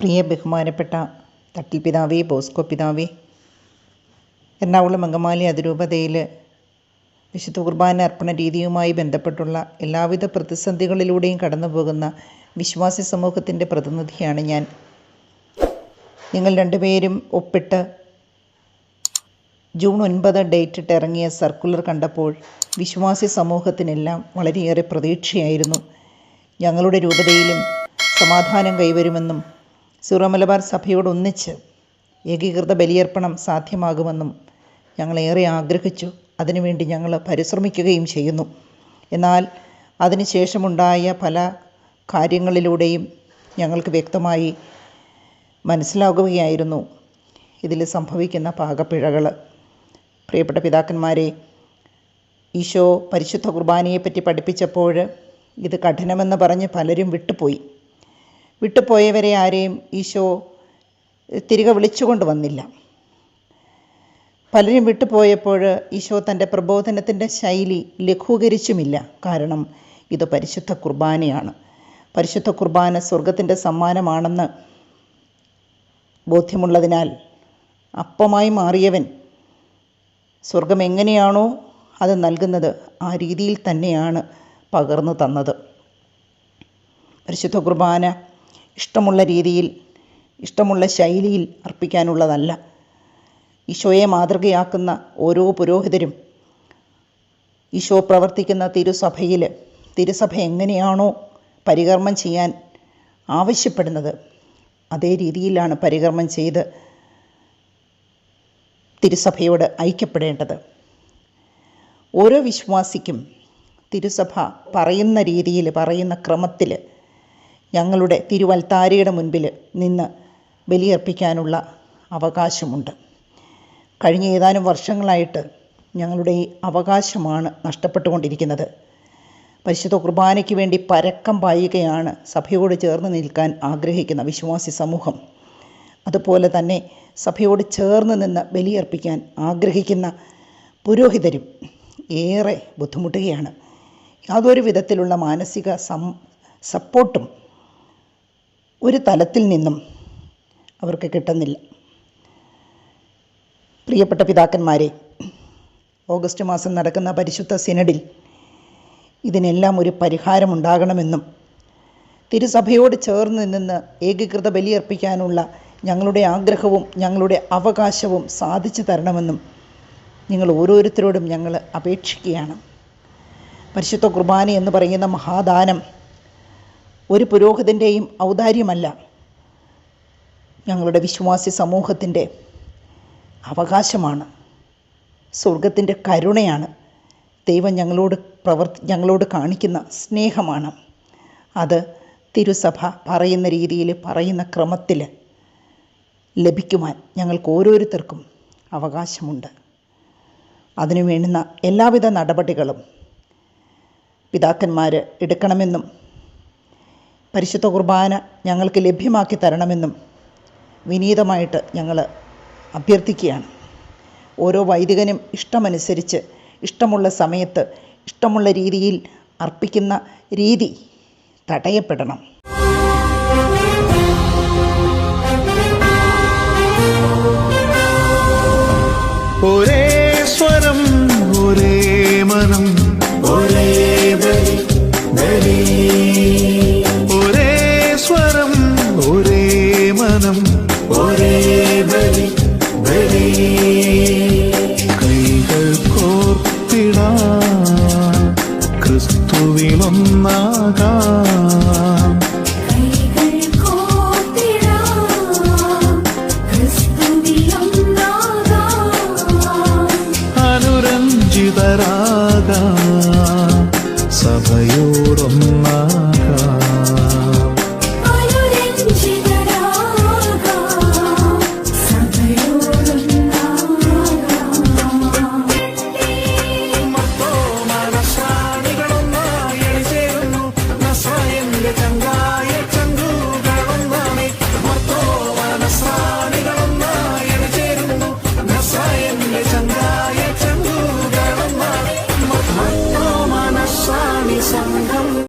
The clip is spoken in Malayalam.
പ്രിയ ബഹുമാനപ്പെട്ട തട്ടിൽ പിതാവേ ബോസ്കോ പിതാവേ എറണാകുളം അങ്കമാലി അതിരൂപതയിൽ വിശുദ്ധ കുർബാന അർപ്പണ രീതിയുമായി ബന്ധപ്പെട്ടുള്ള എല്ലാവിധ പ്രതിസന്ധികളിലൂടെയും കടന്നു പോകുന്ന വിശ്വാസി സമൂഹത്തിന്റെ പ്രതിനിധിയാണ് ഞാൻ. നിങ്ങൾ രണ്ടുപേരും ഒപ്പിട്ട് ജൂൺ ഒൻപത് ഡേറ്റ് ഇറങ്ങിയ സർക്കുലർ കണ്ടപ്പോൾ വിശ്വാസി സമൂഹത്തിനെല്ലാം വളരെയേറെ പ്രതീക്ഷയായിരുന്നു. ഞങ്ങളുടെ രൂപതയിലും സമാധാനം കൈവരുമെന്നും സീറോ മലബാർ സഭയോടൊന്നിച്ച് ഏകീകൃത ബലിയർപ്പണം സാധ്യമാകുമെന്നും ഞങ്ങളേറെ ആഗ്രഹിച്ചു. അതിനുവേണ്ടി ഞങ്ങൾ പരിശ്രമിക്കുകയും ചെയ്യുന്നു. എന്നാൽ അതിനുശേഷമുണ്ടായ പല കാര്യങ്ങളിലൂടെയും ഞങ്ങൾക്ക് വ്യക്തമായി മനസ്സിലാകുകയായിരുന്നു. ഇതിൽ സംഭവിക്കുന്ന പാകപ്പിഴകൾ. പ്രിയപ്പെട്ട പിതാക്കന്മാരെ ഈശോ പരിശുദ്ധ കുർബാനയെപ്പറ്റി പഠിപ്പിച്ചപ്പോൾ ഇത് കഠിനമെന്ന് പറഞ്ഞ് പലരും വിട്ടുപോയി. വിട്ടുപോയവരെ ആരെയും ഈശോ തിരികെ വിളിച്ചുകൊണ്ട് വന്നില്ല. പലരും വിട്ടുപോയപ്പോൾ ഈശോ തന്റെ പ്രബോധനത്തിന്റെ ശൈലി ലഘൂകരിച്ചുമില്ല. കാരണം ഇത് പരിശുദ്ധ കുർബാനയാണ്. പരിശുദ്ധ കുർബാന സ്വർഗത്തിന്റെ സമ്മാനമാണെന്ന് ബോധ്യമുള്ളതിനാൽ അപ്പമായി മാറിയവൻ സ്വർഗം എങ്ങനെയാണോ അത് നൽകുന്നത് ആ രീതിയിൽ തന്നെയാണ് പകർന്നു തന്നത്. പരിശുദ്ധ കുർബാന ഇഷ്ടമുള്ള രീതിയിൽ ഇഷ്ടമുള്ള ശൈലിയിൽ അർപ്പിക്കാനുള്ളതല്ല. ഈശോയെ മാതൃകയാക്കുന്ന ഓരോ പുരോഹിതരും ഈശോ പ്രവർത്തിക്കുന്ന തിരുസഭയിൽ തിരുസഭ എങ്ങനെയാണോ പരികർമ്മം ചെയ്യാൻ ആവശ്യപ്പെടുന്നത് അതേ രീതിയിലാണ് പരികർമ്മം ചെയ്ത് തിരുസഭയോട് ഐക്യപ്പെടേണ്ടത്. ഓരോ വിശ്വാസിക്കും തിരുസഭ പറയുന്ന രീതിയിൽ പറയുന്ന ക്രമത്തിൽ ഞങ്ങളുടെ തിരുവൽത്താരയുടെ മുൻപിൽ നിന്ന് ബലിയർപ്പിക്കാനുള്ള അവകാശമുണ്ട്. കഴിഞ്ഞ ഏതാനും വർഷങ്ങളായിട്ട് ഞങ്ങളുടെ ഈ അവകാശമാണ് നഷ്ടപ്പെട്ടുകൊണ്ടിരിക്കുന്നത്. പരിശുദ്ധ കുർബാനയ്ക്ക് വേണ്ടി പരക്കം പായുകയാണ് സഭയോട് ചേർന്ന് നിൽക്കാൻ ആഗ്രഹിക്കുന്ന വിശ്വാസി സമൂഹം. അതുപോലെ തന്നെ സഭയോട് ചേർന്ന് നിന്ന് ബലിയർപ്പിക്കാൻ ആഗ്രഹിക്കുന്ന പുരോഹിതരും ഏറെ ബുദ്ധിമുട്ടുകയാണ്. യാതൊരു വിധത്തിലുള്ള മാനസിക സം സപ്പോർട്ടും ഒരു തലത്തിൽ നിന്നും അവർക്ക് കിട്ടുന്നില്ല. പ്രിയപ്പെട്ട പിതാക്കന്മാരെ ഓഗസ്റ്റ് മാസം നടക്കുന്ന പരിശുദ്ധ സിനഡിൽ ഇതിനെല്ലാം ഒരു പരിഹാരമുണ്ടാകണമെന്നും തിരുസഭയോട് ചേർന്ന് നിന്ന് ഏകീകൃത ബലിയർപ്പിക്കാനുള്ള ഞങ്ങളുടെ ആഗ്രഹവും ഞങ്ങളുടെ അവകാശവും സാധിച്ചു തരണമെന്നും നിങ്ങൾ ഓരോരുത്തരോടും ഞങ്ങൾ അപേക്ഷിക്കുകയാണ്. പരിശുദ്ധ കുർബാന എന്ന് പറയുന്ന മഹാദാനം ഒരു പുരോഹിതന്റെയും ഔദാര്യമല്ല. ഞങ്ങളുടെ വിശ്വാസി സമൂഹത്തിന്റെ അവകാശമാണ്. സ്വർഗത്തിന്റെ കരുണയാണ്. ദൈവം ഞങ്ങളോട് പ്രവർത്തി ഞങ്ങളോട് കാണിക്കുന്ന സ്നേഹമാണ്. അത് തിരുസഭ പറയുന്ന രീതിയിൽ പറയുന്ന ക്രമത്തിൽ ലഭിക്കുവാൻ ഞങ്ങൾക്ക് ഓരോരുത്തർക്കും അവകാശമുണ്ട്. അതിനു വേണ്ടുന്ന എല്ലാവിധ നടപടികളും പിതാക്കന്മാർ എടുക്കണമെന്നും പരിശുദ്ധ കുർബാന ഞങ്ങൾക്ക് ലഭ്യമാക്കി തരണമെന്നും വിനീതമായിട്ട് ഞങ്ങൾ അഭ്യർത്ഥിക്കുകയാണ്. ഓരോ വൈദികനും ഇഷ്ടമനുസരിച്ച് ഇഷ്ടമുള്ള സമയത്ത് ഇഷ്ടമുള്ള രീതിയിൽ അർപ്പിക്കുന്ന രീതി തടയപ്പെടണം. ഒരേ പൂവിലൊന്നാകാം